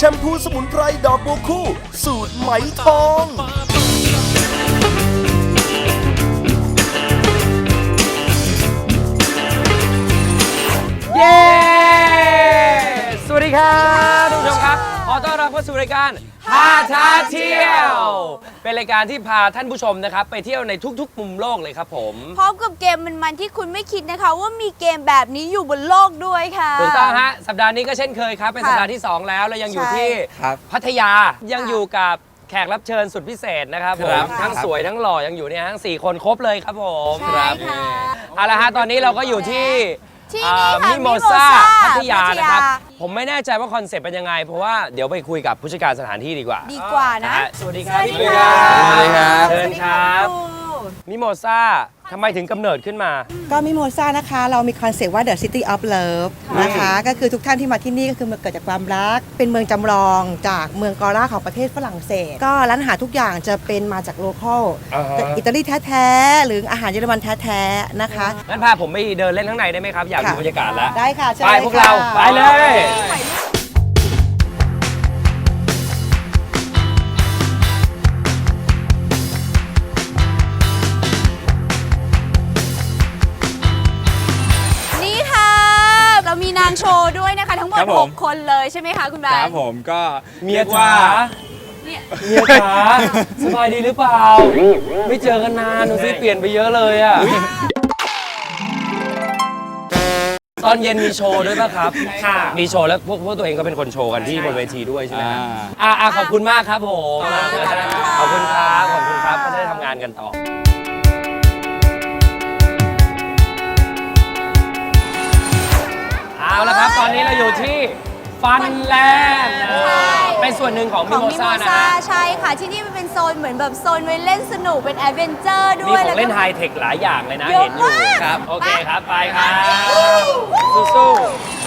แชมพูสมุนไพรดอกบัวคู่ สูตรไหมทองเย้ สวัสดีครับทุกผู้ชมครับ ขอต้อนรับเข้าสู่รายการ พาชาเที่ยว เป็นรายการที่พาท่านผู้ชมนะครับ ไปเที่ยวในทุกๆ มุมโลกเลยครับผมพร้อมกับเกมมันๆที่คุณไม่คิดนะคะ ว่ามีเกมแบบนี้อยู่บนโลกด้วยค่ะ ถูกต้องฮะสัปดาห์นี้ก็เช่นเคยครับ เป็นค่ะสัปดาห์ที่ 2 แล้วแล้วยังอยู่ใช่ที่ครับ พัทยายังอยู่กับแขกรับเชิญสุดพิเศษนะครับผครัมบ ทั้งสวยทั้งหล่อยังอยู่เนี่ยทั้ง4คนครบเลยครับผมใช่ค่ะ เอาละฮะตอนนี้เราก็อยู่ที่ที่นี่ค่ะมิโมซ่า Mimosa พัทยา พัทยานะครับ ผมไม่แน่ใจว่าคอนเซ็ปต์เป็นยังไง เพราะว่าเดี๋ยวไปคุยกับผู้จัดการสถานที่ดีกว่าดีกว่านะฮสวัสดีครับสวัสดีพี่ค่ะสวัสดีครับเชิญครับครูมิโมซ่า ทำไมถึงกำเนิดขึ้นมา ก็มิโมซ่านะคะ เรามีคอนเซ็ปต์ว่า The City of Love นะคะ ก็คือทุกท่านที่มาที่นี่ก็คือมันเกิดจากความรัก เป็นเมืองจำลองจากเมืองกอร่าของประเทศฝรั่งเศส ก็ร้านอาหารทุกอย่างจะเป็นมาจากโลคอลอ่าฮะ อิตาลีแท้ๆ หรืออาหารเยอรมันแท้ๆ นะคะ งั้นพาผมไปเดินเล่นข้างในได้ไหมครับ อยากดูค่ะ บรรยากาศแล้วได้ค่ะเชิญไปเลยพวกเราค่ะ ไปเลยนี่ ด้วยนะคะทั้งหมคดรับผม 6 คนเลยใช่ไหมคะคุณแบคงรับค์ผมก็เมียรีกจ๋าว่าเนี่ยเมียจ๋าสบายดีหรือเปล่า ไม่เจอกันนานดูสิเปลี่ยนไปเยอะเลยอะตอนเย็นมีโชว์ด้วยป่ะครับค่ะมีโชว์แล้วพวกพวกตัวเองก็เป็นคนโชว์กันที่บนเวทีด้วยใช่ไหมครับอ่าอ่าอ่าขอบคุณมากครับผมขอบคุณครับขอบคุณครับก็จะได้ทำงานกันต่อ เอาละครับตอนนี้เราอยู่ที่ฟันแลนด์เป็นส่วนหนึ่งของขมิองโมมิโมซ่านะซ่าฮะใช่ค่ะ ที่นี่มันเป็นโซนเหมือนแบบโซนไว้เล่นสนุกเป็นแอดเวนเจอร์ด้มีวยของเล่นก็ไฮเทคหลายอย่างเลยนะเยอะเห็นอยู่มากครับ โอเคครับไปครับสู้ๆ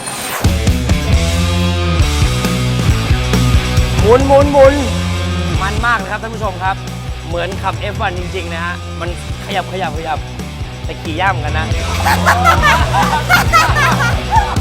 หมุนหมุนหมุนมันมากนะครับท่านผู้ชมครับ เหมือนขับ F1 จริง ๆ นะฮะ มันขยับขยับขยับแต่ขี่ย่ำกันนะเ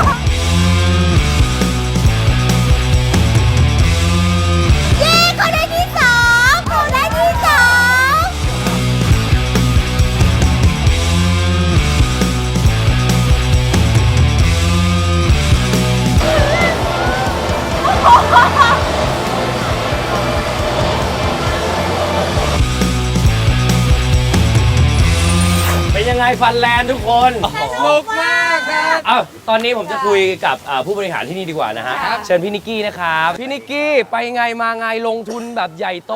ฟันแลนด์ทุกคนสนุกมากครับอ้าวตอนนี้ผมจะคุยกับอ่าผู้บริหารที่นี่ดีกว่านะฮะ เชิญพี่นิกกี้นะครับ พี่นิกกี้ไปไงมาไงลงทุนแบบใหญ่โต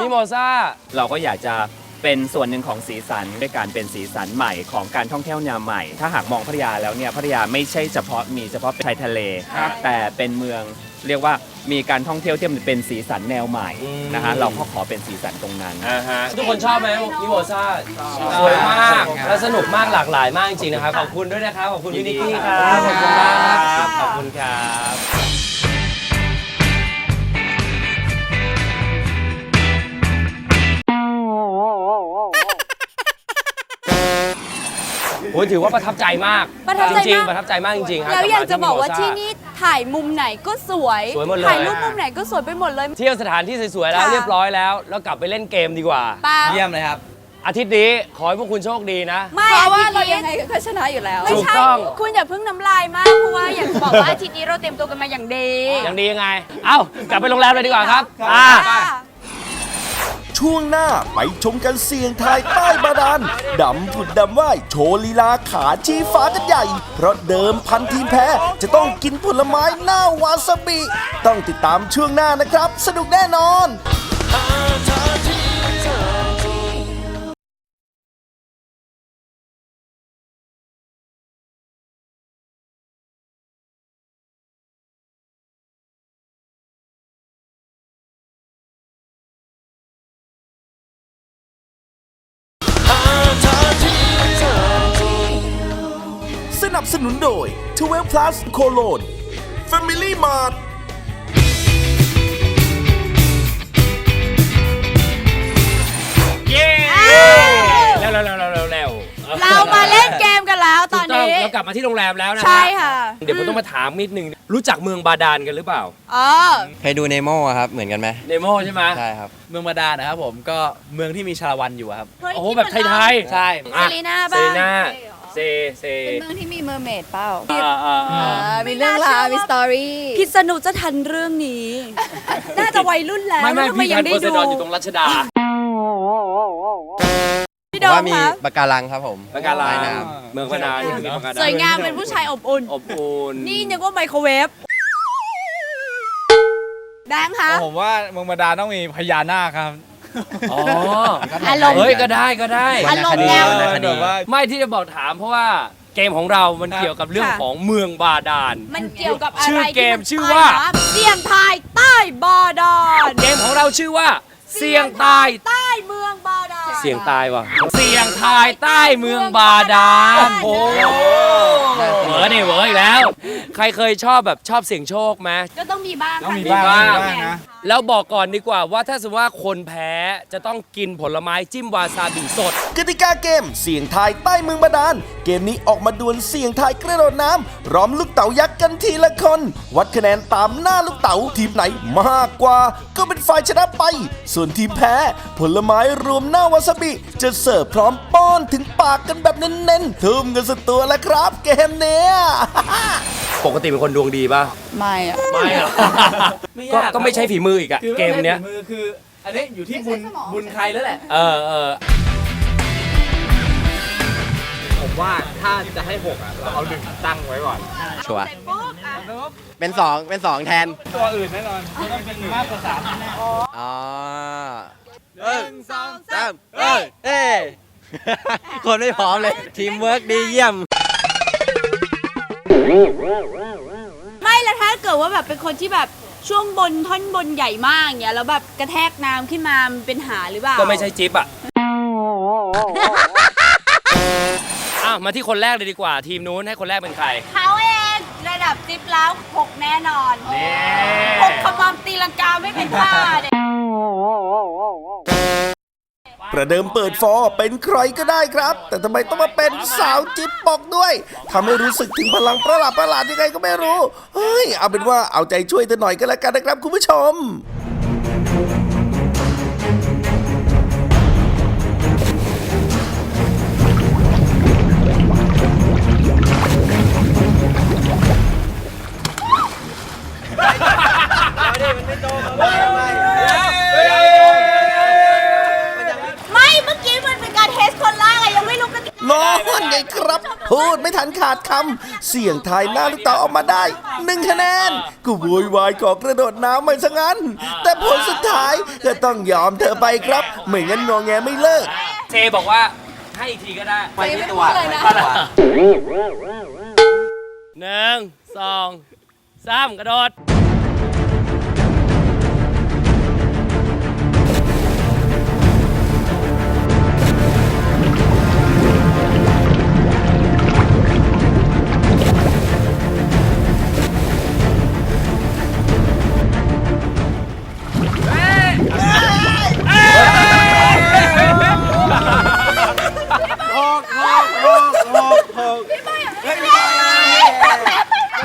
มิโมซ่า เราก็อยากจะ เป็นส่วนหนึ่งของสีสันด้วยการเป็นสีสันใหม่ของการท่องเที่ยวแนวใหม่ ถ้าหากมองพัทยาแล้วเนี่ยพัทยาไม่ใช่เฉพาะมีเฉพาะชายทะเล แต่เป็นเมืองเรียกว่ามีการท่องเที่ยวที่มันเป็นสีสันแนวใหม่อืมนะฮะเราก็ขอเป็นสีสันตรงนั้นอ่าฮะทุกคนชอบไหมมิโมซ่าสวยมากและสนุกมากหลากหลายมากจริงๆนะครับขอบคุณด้วยนะครับขอบคุณพี่นิกกี้ครับขอบคุณมากครับขอบคุณครับ โอ้ยถือว่าประทับใจมากประทับใจจริงมากๆประทับใจมากจริงๆครับแล้วอยากจะบอกว่าบมที่นี่ถ่ายมุมไหนก็สวย สวยหมดเลย ถ่ายรูปมุมไหนก็สวยไปหมดเลย เที่ยวสถานที่สวยๆแล้วค่ะ เรียบร้อยแล้ว แล้วกลับไปเล่นเกมดีกว่าป้าเยี่ยมเลยครับ อาทิตย์นี้ขอให้พวกคุณโชคดีนะ ไม่เพราะว่าเราอทิตยังไงก็ชนะอยู่แล้ว ไม่ถูกใช่ ต้อง คุณอย่าเพิ่งน้ำลายมาก เพราะว่าอยากจะบอกว่าอาทิตย์นี้เราเตรียมตัวกันมาอย่างดี อย่างดียังไง เอ้ากลับไปโรงแรมเลยดีกว่าครับ อ่า ค่ะ ช่วงหน้าไปชมกันเสียงทายใต้บาดาลดำผุดดำว่ายโชว์ลีลาขาชี้ฟ้ากันใหญ่ เพราะเดิมพันทีมแพ้จะต้องกินผลไม้หน้าวาซาบิ ต้องติดตามช่วงหน้านะครับ สนุกแน่นอน 12 plus Cologne Family Mart เย้แล้วแล้วแล้วแล้วแล้วแล้วเรามาเล่นเกมกันแล้วตถูอนกต้องนี้ เรากลับมาที่โรงแรมแล้วนะใช่ค่ะ เดี๋ยวผมต้องมาถามนิดนึง รู้จักเมืองบาดาลกันหรือเปล่าอ๋อเคยดูเนโมอะครับ เหมือนกันไหมเนโมใช่ไหมใช่ครับ เมืองบาดาลนะครับผมก็เมืองที่มีชาละวันอยู่อะครับ โอ้โหแบบไทยๆ ใช่ เซรีน่าบ้าง เซรีน่า เซเซเป็นเมืองที่มีเมอร์เมดเปล่าอ่าอ่าอ่าอ่ามีเรื่องราวมีสตอรี่พิษณุจะทันเรื่องนี้ น่าจะวัยรุ่นแล้วไม่ไม่แล้วทำไมพี่ยัทังนได้โพไซดูดอนอยู่ตรงรัชดา พี่โดว่ามมีคะปะการังครับผมปะการัง ใต้น้เมืองบาดาลมีปะการังสวยงามเป็นผู้ชายอบอุ่น อบอุ่นนี่นึกว่าไมโครเวฟแบงค์คะผมว่าเมืองบาดาลต้องมีพญานาคครับ อ๋อ อารมณ์ เฮ้ยก็ได้ก็ได้ำอารมณ์แนว วรรณคดีแบบว่าไม่ที่จะบอกถามเพราะว่าเกมของเรามันเกี่ยวกับเรื่องค่ะ ของเมืองบาดาล มันเกี่ยวกับอะไรชื่อเกมที่นชื่อว่าใต้น้ำเสี่ยงทายใต้บาดาลเกมของเราชื่อว่า เสี่ยงตาย ใต้เมืองบาดาลเสี่ยงตายว่ะ เสี่ยงทายใต้เมืองบาดาลโอ้เห วอเนี่ยเหวออีกแล้ว ใครเคยชอบแบบชอบเสี่ยงโชคไหม ก็ต้องมีบ้างต้องมีค่ะบ้างมีบ้างมีบ้างนะ แล้วบอกก่อนดีกว่าว่าถ้าสมมติว่าคนแพ้จะต้องกินผลไม้จิ้มวาซาบิสด กติกาเกมเสียงทายใต้เมืองบาดาล เกมนี้ออกมาดวลเสียงทายกระโดดน้ำร้อมลูกเต๋ายักษ์กันทีละคน วัดคะแนนตามหน้าลูกเต๋าทีมไหนมากกว่า ก็เป็นฝ่ายชนะไป ส่วนทีมแพ้ ผลไม้รวมหน้าวาซาบิ จะเสิร์ฟพร้อมป้อนถึงปากกันแบบเน้นๆทุ่มกันสุดตัวแล้วครับ เกมเนี้ยปกติเป็นคนดวงดีป่ะ ไม่อะไม่หรอกก็ก็ไม่ใช่ฝีมืออีกอะเกมเนี้ยมือคือ อันนี้อยู่ที่บุญบุญใครแล้วแหละ เออเออผมว่าถ้าจะให้หกอะเราเอาหนึ่งตั้งไว้ก่อน ชัวร์เป็นสองเป็นสองแทน ตัวอื่นแน่นอนไม่ต้องเป็นมากกว่าสามแน่อ๋อหนึ่งสองสามเอ้ยเอ้ยคนไม่พร้อมเลย ทีมเวิร์กดีเยี่ยม ไม่แล้วถ้าเกิดว่าแบบเป็นคนที่แบบช่วงบนท่อนบนใหญ่มากอย่างเงี้ยแล้วแบบกระแทกน้ำขึ้นมามันเป็นหาหรือเปล่าก็ไม่ใช่จิ๊บอะอ้าว มาที่คนแรกเลยดีกว่า ทีมนู้นให้คนแรกเป็นใคร เขาเองระดับจิ๊บแล้วหกแน่นอนนี่ หกขมำตีลังกาไม่เป็นท่าเนี่ ประเดิมเปิดฟอร์เป็นใครก็ได้ครับ แต่ทำไมต้องมาเป็นสาวจิ๊บปอกด้วยทำให้รู้สึกถึงพลังประหลาดประหลาดยังไงก็ไม่รู้ เฮ้ย เอาเป็นว่าเอาใจช่วยเธอหน่อยก็แล้วกันนะครับคุณผู้ชม ครับ พูดไม่ทันขาดคำเสียงทายหน้าลูกเต๋าออกมาได้หนึ่งคะแนนก็โวยวายขอกระโดดน้ำไปซะงั้น แต่ผลสุดท้ายก็ต้องยอมเธอไปครับไม่งั้นงอแงไม่เลิก เจบอกว่าให้อีกทีก็ได้ไปที่ตัวเลยนะหนึ่งสองสามกระโดด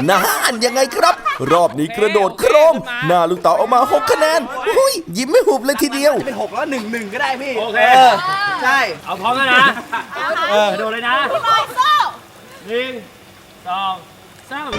นานยังไงครับ รอบนี้กระโดดโครมหน้าลูกเต๋าออกมา 6 คะแนนอุ้ยยิ้มไม่หุบเลยทีเดียวเป็นหกแล้วหนึ่งหนึ่งก็ได้พี่โอเค ใช่ เอาพร้อมกันนะกระโดดเลยนะหนึ่งสองสาม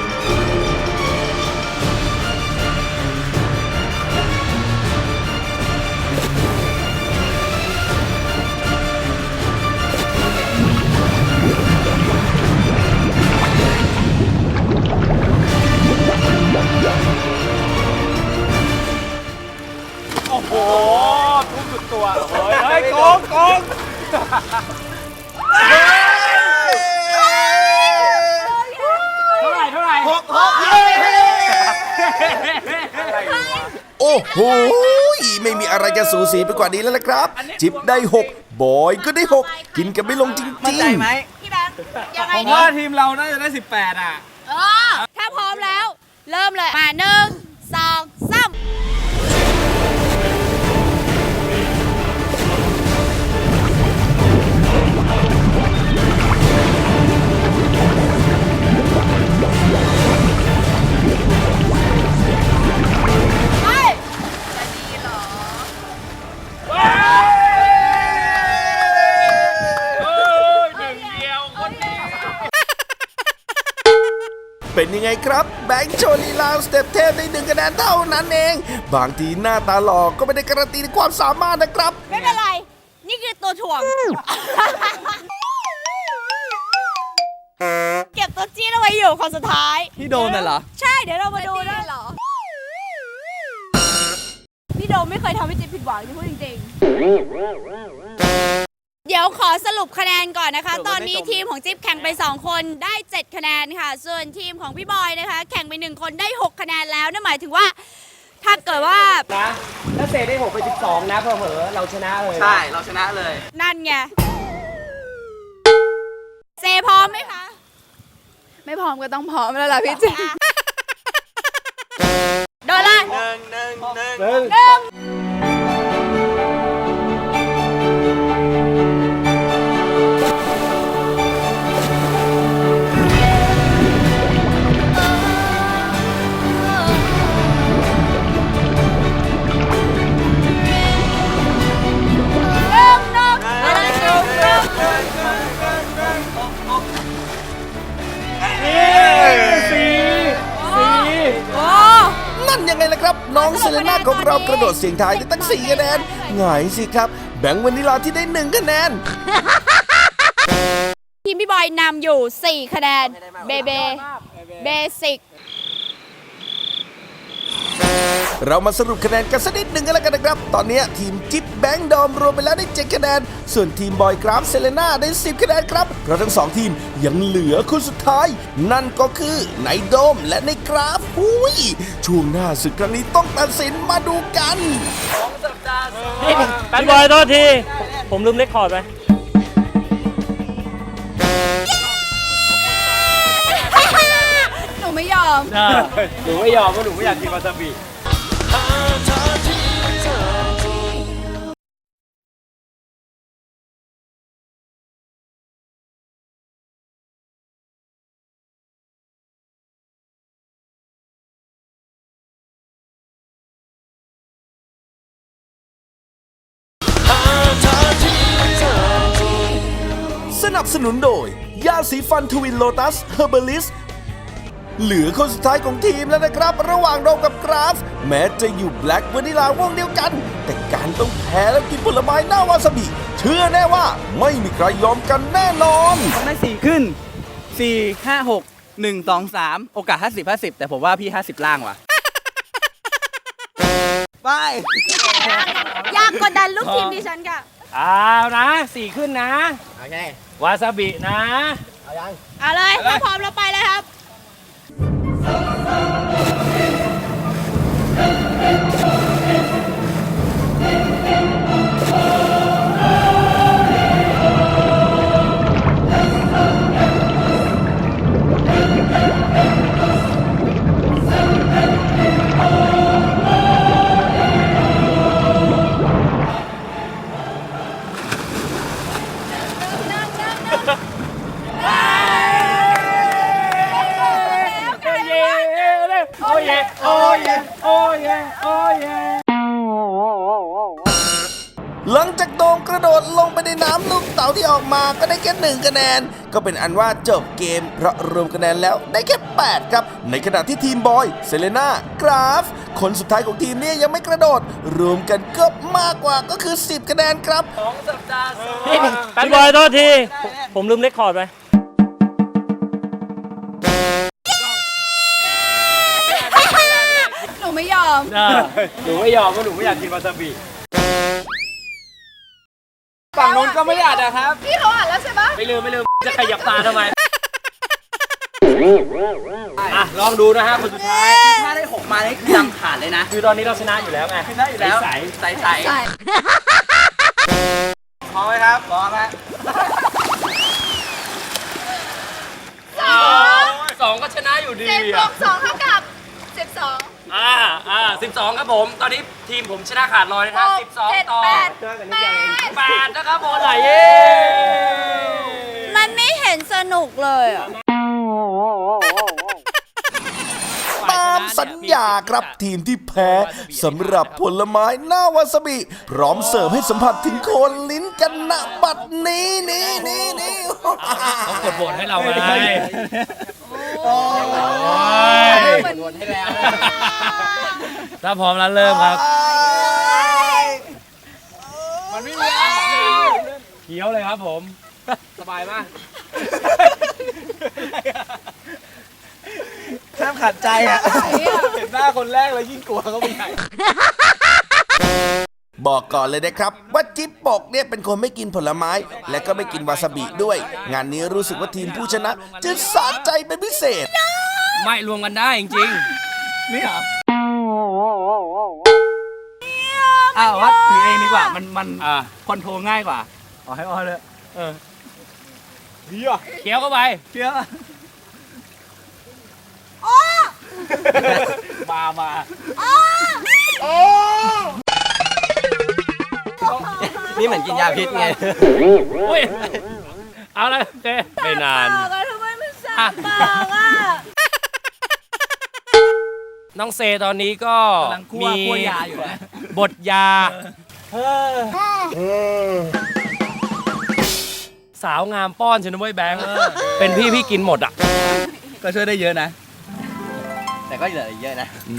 กว่านี้แล้วนะครับ จิ๊บได้6บอยก็ได้6กินกันไม่ลงจริงมั่นใจไหม พี่แบงค์ยังไงผมดีว่าทีมเราน่าจะได้ 18 อะ เออ ถ้าพร้อมแล้ว เริ่มเลย มาหนึ่งสอง เป็นยังไงครับ แบงค์โชว์ลีลาสเต็ปเทพได้หนึ่งคะแนนเท่านั้นเอง บางทีหน้าตาหล่อก็ไม่ได้การันตีในความสามารถนะครับ ไม่เป็นไร นี่คือตัวถ่วง เก็บตัวจี้เอาไว้อยู่คนสุดท้าย พี่โดมน่ะเหรอ ใช่เดี๋ยวเรามาดูนะเหรอ พี่โดมไม่เคยทำให้จิ๊บผิดหวังที่พูดจริงๆเดี๋ยวขอสรุปคะแนนก่อนนะคะ ตอนนี้ทีมของจิ๊บแข่งไป 2 คนได้ 7 คะแนนค่ะ ส่วนทีมของพี่บอยนะคะ แข่งไป 1 คนได้ 6 คะแนนแล้วนั่นหมายถึงว่า ถ้าเกิดว่านะถ้าเซได้6ไป12 นะเผลอๆเราชนะเลยนะใช่เราชนะเลย นั่นไงเซพร้อมไหมคะ ไม่พร้อมก็ต้องพร้อมแล้วล่ะพี่จิ๊บโดนละหนึ่งหนึ่งหนึ่งหนึ่งหนึ่ง ครับ น้องเซเลน่าของเรากระโดดเสียงทายได้ตั้ง4คะแนนหงายสิครับ แบงค์วานิลาที่ได้1คะแนน ทีมพี่บอยนำอยู่ 4 คะแนน เบเบเบสิก เรามาสรุปคะแนนกันสักนิดหนึ่งกันแล้วกันนะครับ ตอนนี้ทีมจิ๊บแบงค์ดอมรวมไปแล้วได้7คะแนน ส่วนทีมบอยกราฟเซเลน่าได้ 10 คะแนนครับ เพราะทั้งสองทีมยังเหลือคนสุดท้าย นั่นก็คือในโดมและในกราฟหุยช่วงหน้าศึกครั้งนี้ต้องตัดสินมาดูกันพี่บอยโทษที ผมลืมเลคคอร์ดไป หนูไม่ยอม หนูไม่ยอมเพราะหนูไม่อยากกินวาซาบิ สนับสนุนโดย ยาสีฟันทวินโลตัสเฮอร์เบลิส เหลือคนสุดท้ายของทีมแล้วนะครับ ระหว่างโดมกับกราฟ แม้จะอยู่แบล็กวานิลาวงเดียวกัน แต่การต้องแพ้แล้วกินผลไม้หน้าวาซาบิ เชื่อแน่ว่าไม่มีใครยอมกันแน่นอนผมได้4ขึ้น4 5 6 1 2 3โอกาส50 50แต่ผมว่าพี่50ล่างว่ะ ไป อยากกดดันลูกทีมดิฉันค่ะ เอานะสี่ขึ้นนะ โอเควาซาบินะ เอาเลย ถ้าพร้อมเราไปเลยครับ Oh, 1 คะแนน ก็เป็นอันว่าจบเกม เพราะรวมคะแนนแล้วได้แค่ 8 ครับ ในขณะที่ทีมบอย เซเลนากราฟ คนสุดท้ายของทีมนี้ยังไม่กระโดด รวมกันก็มากกว่าก็คือ 10 คะแนนครับ 2 สัปดาห์แป๊บบอยโทษที ผมลืมเลคคอร์ดไปหนูไม่ยอม หนูไม่ยอมเพราะหนูไม่อยากกินวาซาบิ ฝั่งนู้นก็ไม่ได้อ่านนะครับ พี่เขาอ่านแล้วใช่ปะไม่ลืมไม่ลืมจะขยับตาทำไมอะลองดูนะฮะคนสุดท้าย ถ้าได้6มานี่คือดำขาดเลยนะ คือตอนนี้เราชนะอยู่แล้วไงชนะอยู่แล้วใสใสใสใช่พร้อมไหมครับพร้อมฮะสองก็ชนะอยู่ดีเจ็ดบวอะกสองเท่ากับสิบสอง อ่าอ่าสิบสองครับผม ตอนนี้ทีมผมชนะขาดลอยนะคหรับกสิบสองเจ็ดต่อแปดแปดแปดนะครับผมไหลเย้มันไม่เห็นสนุกเลยอะ ตามสัญญาครับทีมที่แพ้สำหรับผลไม้หน้าวาซาบิ พร้อมเสิร์ฟให้สัมผัสถึงโคนลิ้นกันณบัดนี้นี่นี่นี่ต้องกดโหวตให้เราไง วนให้แล้ว ถ้าพร้อมแล้วเริ่มครับ มันไม่มีอาหารเคี้ยวเลยครับผม สบายมากแทบขัดใจอะ เห็นหน้าคนแรกเลยยิ่งกลัวเขาไปใหญ่ บอกก่อนเลยนะครับว่าจิ๊บปกเนี่ยเป็นคนไม่กินผลไม้ และก็ไม่กินวาซาบิด้วย งานนี้รู้สึกว่าทีมผู้ชนะ จะสะใจเป็นพิเศษ ไม่รวมกันได้จริงนี่เหรออ้าววัดถือเองดีกว่ามันมันๆอะคอนโทรลง่ายกว่าอ๋อให้ออนเลยเออเฮียเคี้ยวเข้าไปเฮียมามา นี่เหมือนกินยาพิษไง อุ้ยเอาเลยโอเคไม่นาน ปากอะทำไมมันสับปากอะน้องเซตอนนี้ก็กำลังคั่วมีคั่วยาอยู่นะ บทยา สาวงามป้อนฉันนะเว้ยแบงค์เป็นพี่พี่กินหมดอะ ก็ช่วยได้เยอะนะ แต่ก็เหลืออีกเยอะนะอื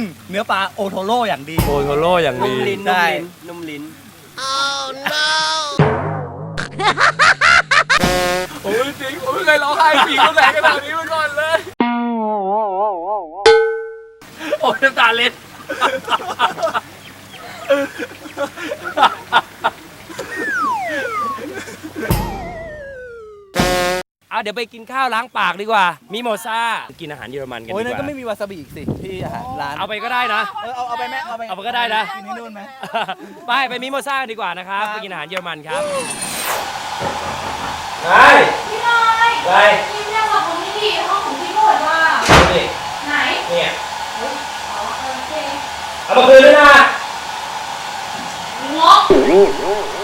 มเนื้อปลาโอโทโร่อย่างดี โอโทโร่อย่างนุ่ดีมลิ้นได้นุ่มลิ้น โอ้ยจริงผมไม่เคยร้องไห้ผีคนไหนขนาดนี้มาก่อนเลย โอ้ยน้ำตาเล็ด อะเดี๋ยวไปกินข้าวล้างปากดีกว่า มิโมซ่ากินอาหารเยอรมันกันโอ้ยดีนั่นกก็ว่าไม่มีวาซาบิอีกสิที่อาหารร้านเอาไปก็ได้นะ เออเอาเอาไปแม่เอาไปเอาไปก็ได้นะ กินที่นู่นไหม ไปไปมิโมซ่ากันดีกว่านะครับครับ ไปกินอาหารเยอรมันครับไปพี่บอยไปพี่เรียกว่าของนี่ดีห้องของพี่หมดว่ะนี่ไหนเนี่ยอ๋อโอเคเอามาคืนด้วยนะงก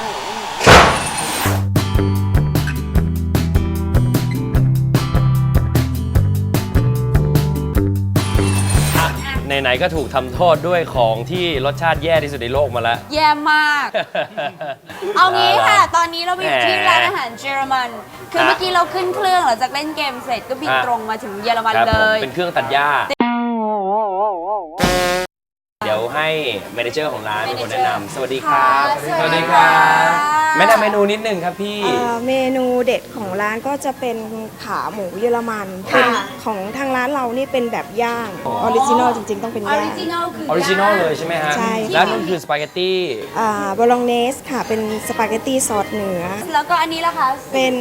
ไหนๆก็ถูกทำโทษด้วยของที่รสชาติแย่ที่สุดในโลกมาแล้ว แย่มาก เอางี้ค่ะ ตอนนี้เราไปอยู่ที่แหมร้านอาหารเยอรมัน คือฮะเมื่อกี้เราขึ้นเครื่องหลังจากเล่นเกมเสร็จก็บินฮะตรงมาถึงเยอรมันครับเลผมย เป็นเครื่องตัดหญ้า ให้เมเนเจอร์ของร้านเป็นคนแนะนำสวัสดีครับสวัสดีครับแนะนำเมนูนิดนึงครับพี่ เอ่อเมนูเด็ดของร้านก็จะเป็นขาหมูเยอรมันเป็นของทางร้านเรานี่เป็นแบบย่างออริจินอลจริง ๆ ต้องเป็นออย่าง ริจินอลคือออริจินอลเลยใช่ไหมฮะใช่ แล้วนั่นคือสปาเกตตี้บอลองเนสค่ะเป็นสปาเกตตีซอสเนื้อ แล้วก็อันนี้ล่ะคะ เป็น